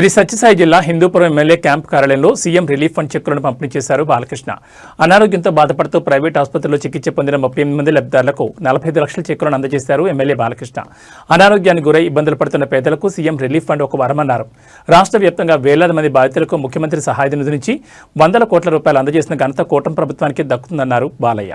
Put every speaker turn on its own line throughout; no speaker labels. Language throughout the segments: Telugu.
శ్రీ సత్యసాయి జిల్లా హిందూపురం ఎమ్మెల్యే క్యాంప్ కార్యాలయంలో సీఎం రిలీఫ్ ఫండ్ చెక్కులను పంపిణీ చేశారు బాలకృష్ణ. అనారోగ్యంతో బాధపడుతూ ప్రైవేట్ ఆసుపత్రిలో చికిత్స పొందిన ముప్పై ఎనిమిది మంది లబ్ధిదారులకు నలభై ఐదు లక్షల చెక్కులను అందజేశారు ఎమ్మెల్యే బాలకృష్ణ. అనారోగ్యానికి గురై ఇబ్బందులు పడుతున్న పేదలకు సీఎం రిలీఫ్ ఫండ్ ఒక వరమన్నారు. రాష్ట్ర వ్యాప్తంగా వేలాది మంది బాధితులకు ముఖ్యమంత్రి సహాయ నిధి నుంచి వందల కోట్ల రూపాయలు అందజేసిన ఘనత కూటమి ప్రభుత్వానికి దక్కుతుందన్నారు బాలయ్య.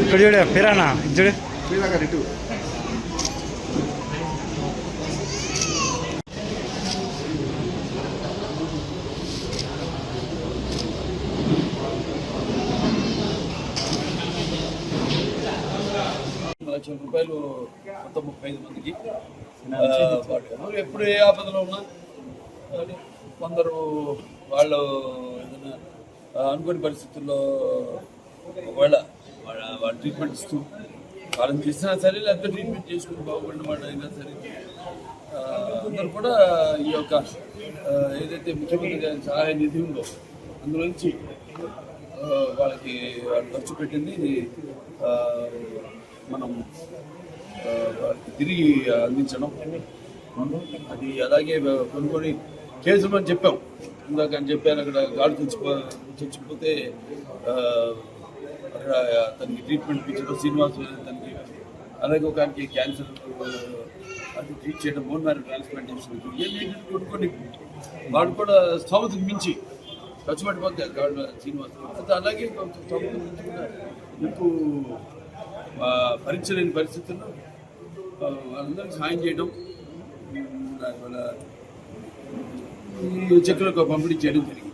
ఇక్కడ చూడు ఫిరానా చూడు.
ఇటు
లక్షల రూపాయలు మొత్తం ముప్పై ఐదు మందికి. ఎప్పుడు ఏ ఆపదలో ఉన్నా కొందరు వాళ్ళు ఏదైనా అనుకోని పరిస్థితుల్లో ఒకవేళ వాళ్ళ వాళ్ళ ట్రీట్మెంట్ ఇస్తూ వాళ్ళని తీసినా సరే లేకపోతే ట్రీట్మెంట్ చేసుకుని బాగుపడిన వాళ్ళు అయినా సరే అందరూ కూడా ఈ యొక్క ఏదైతే ముఖ్యమంత్రి గారి సహాయ నిధి ఉందో అందులోంచి వాళ్ళకి వాళ్ళు ఖర్చు పెట్టింది మనం వాళ్ళకి తిరిగి అందించడం. అది అలాగే కొనుక్కొని కొన్ని కేసులు అని చెప్పాం. ఇందాక అని చెప్పాను అక్కడ గాడు చచ్చిపో చచ్చిపోతే అక్కడ తనకి ట్రీట్మెంట్ ఇచ్చారు శ్రీనివాస్ తనకి అలాగే ఒక ఆయనకి క్యాన్సర్ అది ట్రీట్ చేయడం బోన్ మ్యారో ట్రాన్స్ప్లాంటేషన్ ఇవన్నీ కొట్టుకొని వాడు కూడా స్థోమతకు మించి ఖర్చు పడిపోతే గాడు శ్రీనివాస్. అలాగే కొంచెం స్థోమతకు మించి కూడా ఎక్కువ ఆ, పరిస్థితుల్లో వాళ్ళందరికీ సాయం చేయడం ఉమ్, దానివల్ల చెక్కులకు పంపిణీ చేయడం జరిగింది.